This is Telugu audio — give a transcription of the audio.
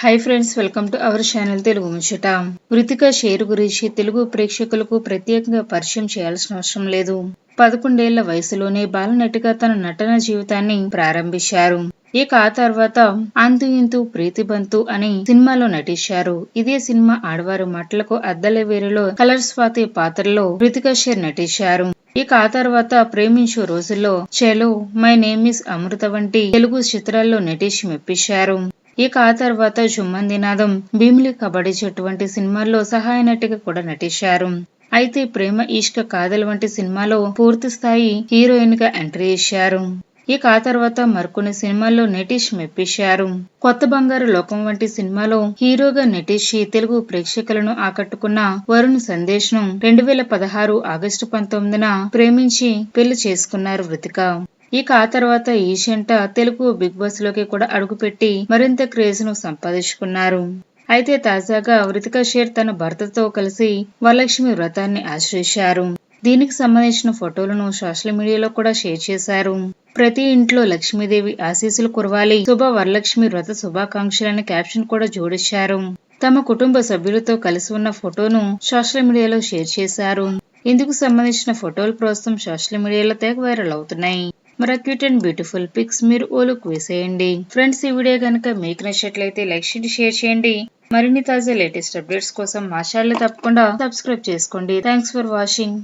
Hi friends welcome to our channel Telugu ముచ్చట మృతిక షేర్ గురించి తెలుగు ప్రేక్షకులకు ప్రత్యేకంగా పరిచయం చేయాల్సిన అవసరం లేదు. పదకొండేళ్ళ వయసులోనే బాలనటిగా తన నటన జీవితాన్ని ప్రారంభించారు. ఇక ఆ తర్వాత అంతు ఇంతు ప్రీతిబంతు అని సినిమాలో నటించారు. ఇదే సినిమా ఆడవారు మాటలకు అద్దల వేరులో కలర్ స్వాతి పాత్రలో రితికా షేర్ నటించారు. ఇక ఆ తర్వాత ప్రేమించు రోజుల్లో చెలో మై నేమ్ ఇస్ అమృత వంటి తెలుగు చిత్రాల్లో నటించి మెప్పించారు. ఇక ఆ తర్వాత జుమ్మందినాదం భీమిలి కబడ్డీ చెట్టు వంటి సినిమాల్లో సహాయ నటిగా కూడా నటించారు. అయితే ప్రేమ ఈష్క కాదల్ వంటి సినిమాలో పూర్తి స్థాయి హీరోయిన్గా ఎంట్రీ ఇచ్చారు. ఇక ఆ తర్వాత మరికొన్ని సినిమాల్లో నటిష్ మెప్పించారు. కొత్త బంగారు లోకం వంటి సినిమాలో హీరోగా నటించి తెలుగు ప్రేక్షకులను ఆకట్టుకున్న వరుణ్ సందేశ్ను రెండు వేల పదహారు ఆగస్టు పంతొమ్మిదిన ప్రేమించి పెళ్ళి చేసుకున్నారు వృతిక ఇక ఆ తర్వాత ఈ తెలుగు బిగ్ బాస్లోకి కూడా అడుగుపెట్టి మరింత క్రేజ్ను సంపాదించుకున్నారు. అయితే తాజాగా వృతిక షేర్ తన భర్తతో కలిసి వరలక్ష్మి వ్రతాన్ని ఆశ్రయించారు. దీనికి సంబంధించిన ఫోటోలను సోషల్ మీడియాలో కూడా షేర్ చేశారు. ప్రతి ఇంట్లో లక్ష్మీదేవి ఆశీస్సులు కురవాలి శుభ వరలక్ష్మి వ్రత శుభాకాంక్షలని క్యాప్షన్ కూడా జోడించారు. తమ కుటుంబ సభ్యులతో కలిసి ఉన్న ఫోటోను సోషల్ మీడియాలో షేర్ చేశారు. ఇందుకు సంబంధించిన ఫోటోలు ప్రస్తుతం సోషల్ మీడియాలో తెగ వైరల్ అవుతున్నాయి. మరి క్యూట్ అండ్ బ్యూటిఫుల్ పిక్స్ మీరు ఓ లుక్ వేసేయండి. ఫ్రెండ్స్ ఈ వీడియో కనుక మీకు నచ్చినట్లయితే లైక్ చేయండి షేర్ చేయండి. మరిన్ని తాజా లేటెస్ట్ అప్డేట్స్ కోసం మా ఛానల్ తప్పకుండా సబ్స్క్రైబ్ చేసుకోండి. Thanks for watching.